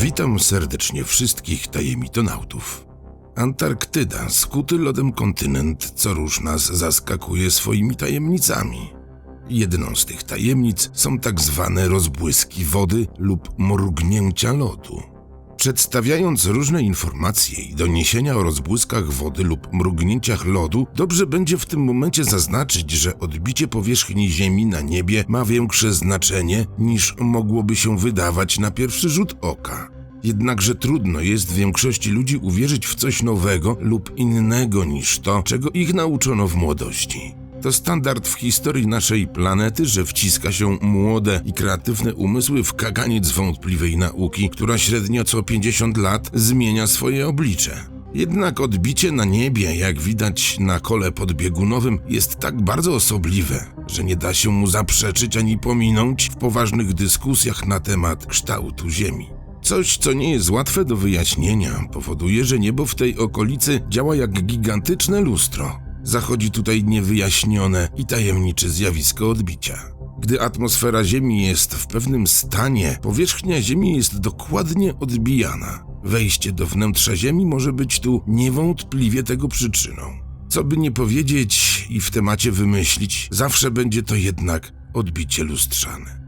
Witam serdecznie wszystkich tajemitonautów. Antarktyda, skuty lodem kontynent, co róż nas zaskakuje swoimi tajemnicami. Jedną z tych tajemnic są tak zwane rozbłyski wody lub mrugnięcia lodu. Przedstawiając różne informacje i doniesienia o rozbłyskach wody lub mrugnięciach lodu, dobrze będzie w tym momencie zaznaczyć, że odbicie powierzchni Ziemi na niebie ma większe znaczenie niż mogłoby się wydawać na pierwszy rzut oka. Jednakże trudno jest większości ludzi uwierzyć w coś nowego lub innego niż to, czego ich nauczono w młodości. To standard w historii naszej planety, że wciska się młode i kreatywne umysły w kaganiec wątpliwej nauki, która średnio co 50 lat zmienia swoje oblicze. Jednak odbicie na niebie, jak widać na kole podbiegunowym, jest tak bardzo osobliwe, że nie da się mu zaprzeczyć ani pominąć w poważnych dyskusjach na temat kształtu Ziemi. Coś, co nie jest łatwe do wyjaśnienia, powoduje, że niebo w tej okolicy działa jak gigantyczne lustro. Zachodzi tutaj niewyjaśnione i tajemnicze zjawisko odbicia. Gdy atmosfera Ziemi jest w pewnym stanie, powierzchnia Ziemi jest dokładnie odbijana. Wejście do wnętrza Ziemi może być tu niewątpliwie tego przyczyną. Co by nie powiedzieć i w temacie wymyślić, zawsze będzie to jednak odbicie lustrzane.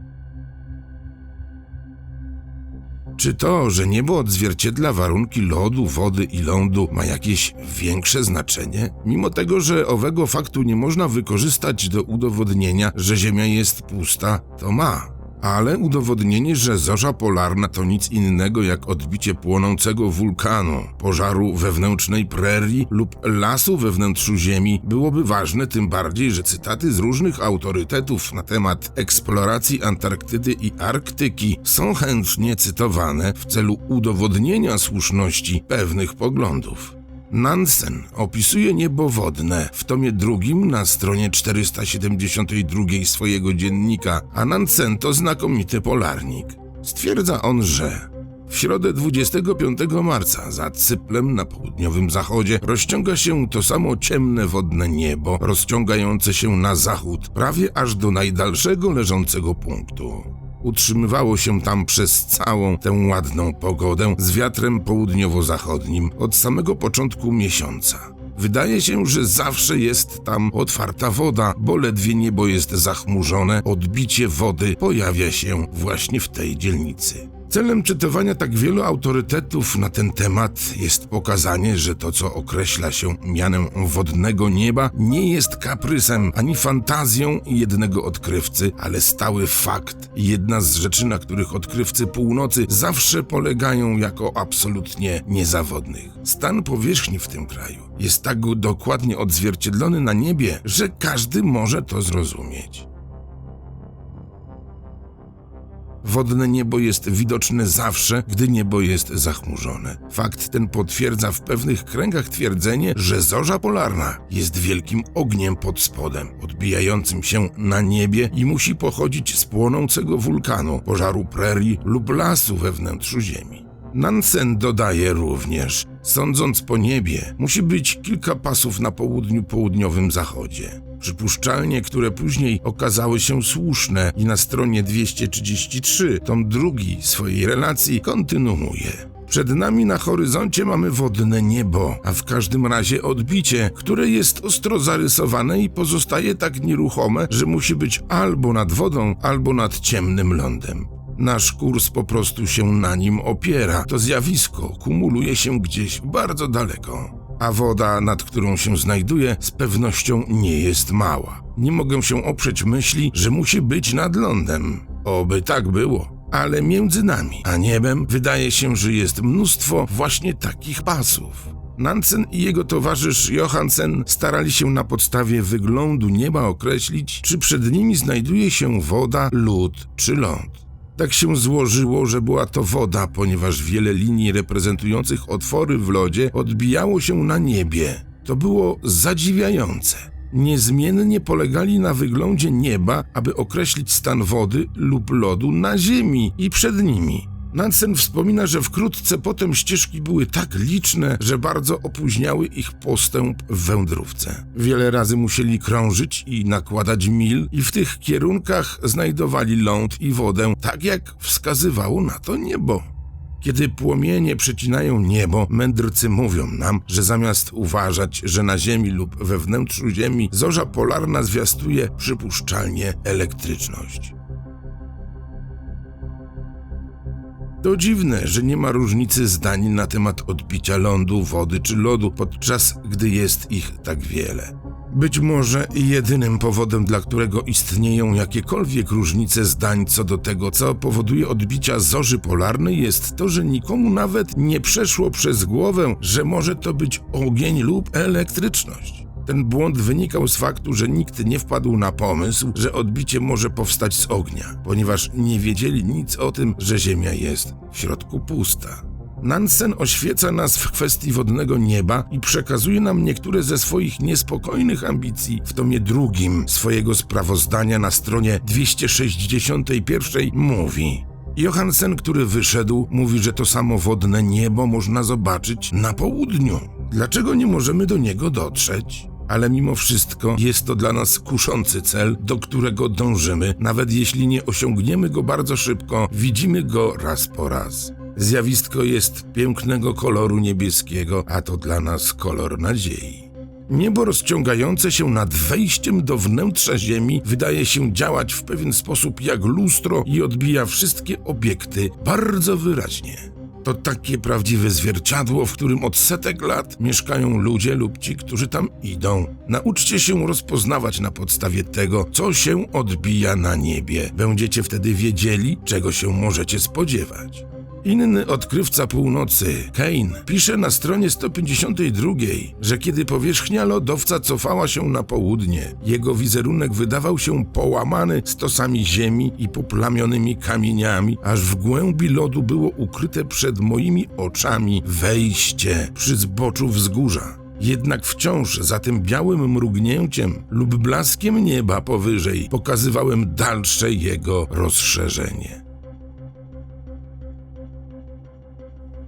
Czy to, że niebo odzwierciedla warunki lodu, wody i lądu ma jakieś większe znaczenie? Mimo tego, że owego faktu nie można wykorzystać do udowodnienia, że Ziemia jest pusta, to ma. Ale udowodnienie, że zorza polarna to nic innego jak odbicie płonącego wulkanu, pożaru wewnętrznej prerii lub lasu we wnętrzu Ziemi byłoby ważne, tym bardziej, że cytaty z różnych autorytetów na temat eksploracji Antarktydy i Arktyki są chętnie cytowane w celu udowodnienia słuszności pewnych poglądów. Nansen opisuje niebo wodne w tomie drugim na stronie 472 swojego dziennika, a Nansen to znakomity polarnik. Stwierdza on, że w środę 25 marca za Cyplem na południowym zachodzie rozciąga się to samo ciemne wodne niebo, rozciągające się na zachód prawie aż do najdalszego leżącego punktu. Utrzymywało się tam przez całą tę ładną pogodę z wiatrem południowo-zachodnim od samego początku miesiąca. Wydaje się, że zawsze jest tam otwarta woda, bo ledwie niebo jest zachmurzone, odbicie wody pojawia się właśnie w tej dzielnicy. Celem czytowania tak wielu autorytetów na ten temat jest pokazanie, że to, co określa się mianem wodnego nieba, nie jest kaprysem ani fantazją jednego odkrywcy, ale stały fakt. Jedna z rzeczy, na których odkrywcy północy zawsze polegają jako absolutnie niezawodnych. Stan powierzchni w tym kraju jest tak dokładnie odzwierciedlony na niebie, że każdy może to zrozumieć. Wodne niebo jest widoczne zawsze, gdy niebo jest zachmurzone. Fakt ten potwierdza w pewnych kręgach twierdzenie, że zorza polarna jest wielkim ogniem pod spodem, odbijającym się na niebie i musi pochodzić z płonącego wulkanu, pożaru prerii lub lasu we wnętrzu Ziemi. Nansen dodaje również, sądząc po niebie, musi być kilka pasów na południu południowym zachodzie. Przypuszczalnie, które później okazały się słuszne i na stronie 233 tom drugi swojej relacji kontynuuje. Przed nami na horyzoncie mamy wodne niebo, a w każdym razie odbicie, które jest ostro zarysowane i pozostaje tak nieruchome, że musi być albo nad wodą, albo nad ciemnym lądem. Nasz kurs po prostu się na nim opiera. To zjawisko kumuluje się gdzieś bardzo daleko. A woda, nad którą się znajduje, z pewnością nie jest mała. Nie mogę się oprzeć myśli, że musi być nad lądem. Oby tak było. Ale między nami a niebem wydaje się, że jest mnóstwo właśnie takich pasów. Nansen i jego towarzysz Johansen starali się na podstawie wyglądu nieba określić, czy przed nimi znajduje się woda, lód czy ląd. Tak się złożyło, że była to woda, ponieważ wiele linii reprezentujących otwory w lodzie odbijało się na niebie. To było zadziwiające. Niezmiennie polegali na wyglądzie nieba, aby określić stan wody lub lodu na ziemi i przed nimi. Nansen wspomina, że wkrótce potem ścieżki były tak liczne, że bardzo opóźniały ich postęp w wędrówce. Wiele razy musieli krążyć i nakładać mil i w tych kierunkach znajdowali ląd i wodę, tak jak wskazywało na to niebo. Kiedy płomienie przecinają niebo, mędrcy mówią nam, że zamiast uważać, że na Ziemi lub we wnętrzu Ziemi zorza polarna zwiastuje przypuszczalnie elektryczność. To dziwne, że nie ma różnicy zdań na temat odbicia lądu, wody czy lodu, podczas gdy jest ich tak wiele. Być może jedynym powodem, dla którego istnieją jakiekolwiek różnice zdań co do tego, co powoduje odbicia zorzy polarnej, jest to, że nikomu nawet nie przeszło przez głowę, że może to być ogień lub elektryczność. Ten błąd wynikał z faktu, że nikt nie wpadł na pomysł, że odbicie może powstać z ognia, ponieważ nie wiedzieli nic o tym, że Ziemia jest w środku pusta. Nansen oświeca nas w kwestii wodnego nieba i przekazuje nam niektóre ze swoich niespokojnych ambicji w tomie drugim swojego sprawozdania na stronie 261 mówi. Johansen, który wyszedł, mówi, że to samo wodne niebo można zobaczyć na południu. Dlaczego nie możemy do niego dotrzeć? Ale mimo wszystko jest to dla nas kuszący cel, do którego dążymy, nawet jeśli nie osiągniemy go bardzo szybko, widzimy go raz po raz. Zjawisko jest pięknego koloru niebieskiego, a to dla nas kolor nadziei. Niebo rozciągające się nad wejściem do wnętrza Ziemi wydaje się działać w pewien sposób jak lustro i odbija wszystkie obiekty bardzo wyraźnie. To takie prawdziwe zwierciadło, w którym od setek lat mieszkają ludzie lub ci, którzy tam idą. Nauczcie się rozpoznawać na podstawie tego, co się odbija na niebie. Będziecie wtedy wiedzieli, czego się możecie spodziewać. Inny odkrywca północy, Kane, pisze na stronie 152, że kiedy powierzchnia lodowca cofała się na południe, jego wizerunek wydawał się połamany stosami ziemi i poplamionymi kamieniami, aż w głębi lodu było ukryte przed moimi oczami wejście przy zboczu wzgórza. Jednak wciąż za tym białym mrugnięciem lub blaskiem nieba powyżej pokazywałem dalsze jego rozszerzenie.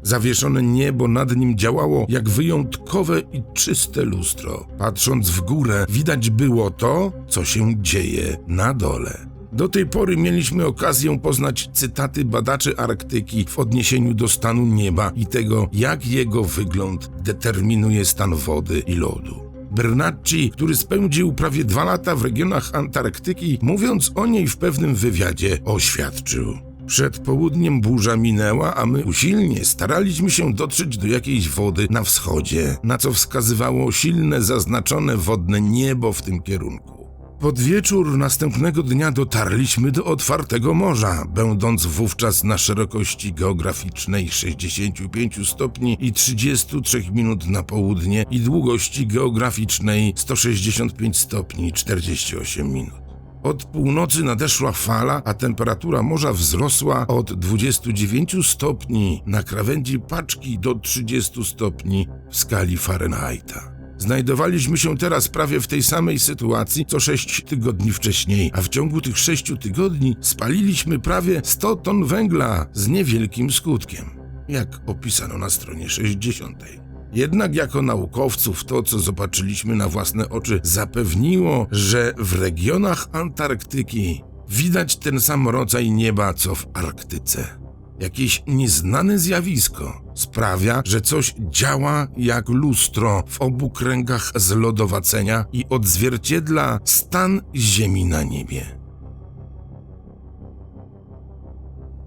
Zawieszone niebo nad nim działało jak wyjątkowe i czyste lustro. Patrząc w górę, widać było to, co się dzieje na dole. Do tej pory mieliśmy okazję poznać cytaty badaczy Arktyki w odniesieniu do stanu nieba i tego, jak jego wygląd determinuje stan wody i lodu. Bernacci, który spędził prawie dwa lata w regionach Antarktyki, mówiąc o niej w pewnym wywiadzie, oświadczył. Przed południem burza minęła, a my usilnie staraliśmy się dotrzeć do jakiejś wody na wschodzie, na co wskazywało silne zaznaczone wodne niebo w tym kierunku. Pod wieczór następnego dnia dotarliśmy do otwartego morza, będąc wówczas na szerokości geograficznej 65 stopni i 33 minut na południe i długości geograficznej 165 stopni i 48 minut. Od północy nadeszła fala, a temperatura morza wzrosła od 29 stopni na krawędzi paczki do 30 stopni w skali Fahrenheita. Znajdowaliśmy się teraz prawie w tej samej sytuacji co 6 tygodni wcześniej, a w ciągu tych 6 tygodni spaliliśmy prawie 100 ton węgla z niewielkim skutkiem, jak opisano na stronie 60. Jednak jako naukowców to, co zobaczyliśmy na własne oczy, zapewniło, że w regionach Antarktyki widać ten sam rodzaj nieba, co w Arktyce. Jakieś nieznane zjawisko sprawia, że coś działa jak lustro w obu kręgach zlodowacenia i odzwierciedla stan Ziemi na niebie.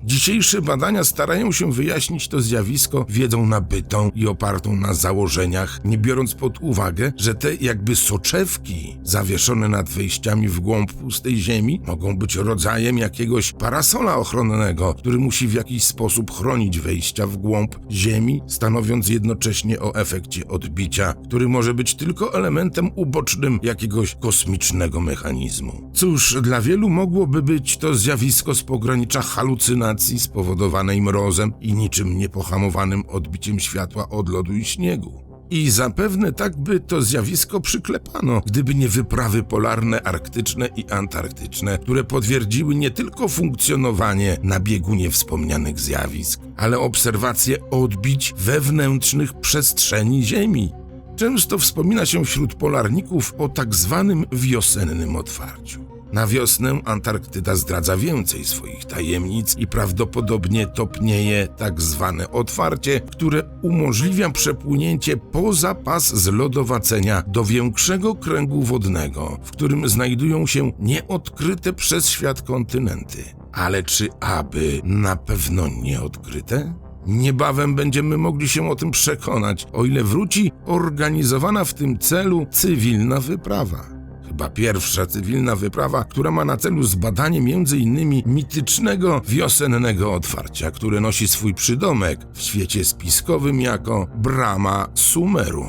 Dzisiejsze badania starają się wyjaśnić to zjawisko wiedzą nabytą i opartą na założeniach, nie biorąc pod uwagę, że te jakby soczewki zawieszone nad wejściami w głąb pustej ziemi mogą być rodzajem jakiegoś parasola ochronnego, który musi w jakiś sposób chronić wejścia w głąb ziemi, stanowiąc jednocześnie o efekcie odbicia, który może być tylko elementem ubocznym jakiegoś kosmicznego mechanizmu. Cóż, dla wielu mogłoby być to zjawisko z pogranicza halucynacji spowodowanej mrozem i niczym niepohamowanym odbiciem światła od lodu i śniegu. I zapewne tak by to zjawisko przyklepano, gdyby nie wyprawy polarne, arktyczne i antarktyczne, które potwierdziły nie tylko funkcjonowanie na biegunie wspomnianych zjawisk, ale obserwacje odbić wewnętrznych przestrzeni Ziemi. Często wspomina się wśród polarników o tak zwanym wiosennym otwarciu. Na wiosnę Antarktyda zdradza więcej swoich tajemnic i prawdopodobnie topnieje tak zwane otwarcie, które umożliwia przepłynięcie poza pas zlodowacenia do większego kręgu wodnego, w którym znajdują się nieodkryte przez świat kontynenty. Ale czy aby na pewno nieodkryte? Niebawem będziemy mogli się o tym przekonać, o ile wróci organizowana w tym celu cywilna wyprawa. Chyba pierwsza cywilna wyprawa, która ma na celu zbadanie m.in. mitycznego wiosennego otwarcia, które nosi swój przydomek w świecie spiskowym jako Brama Sumeru.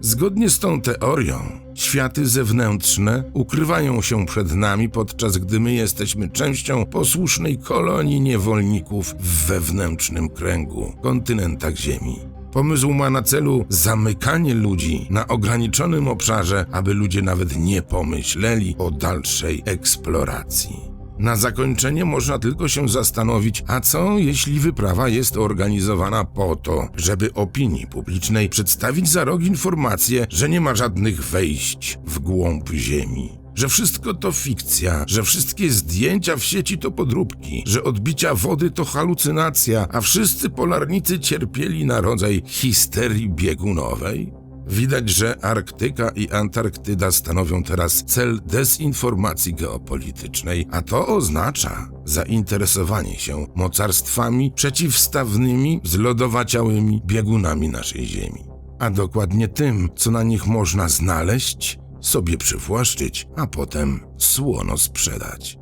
Zgodnie z tą teorią, światy zewnętrzne ukrywają się przed nami, podczas gdy my jesteśmy częścią posłusznej kolonii niewolników w wewnętrznym kręgu, kontynentach Ziemi. Pomysł ma na celu zamykanie ludzi na ograniczonym obszarze, aby ludzie nawet nie pomyśleli o dalszej eksploracji. Na zakończenie można tylko się zastanowić, a co jeśli wyprawa jest organizowana po to, żeby opinii publicznej przedstawić za rok informację, że nie ma żadnych wejść w głąb Ziemi. Że wszystko to fikcja, że wszystkie zdjęcia w sieci to podróbki, że odbicia wody to halucynacja, a wszyscy polarnicy cierpieli na rodzaj histerii biegunowej? Widać, że Arktyka i Antarktyda stanowią teraz cel dezinformacji geopolitycznej, a to oznacza zainteresowanie się mocarstwami przeciwstawnymi zlodowaciałymi biegunami naszej Ziemi. A dokładnie tym, co na nich można znaleźć, sobie przywłaszczyć, a potem słono sprzedać.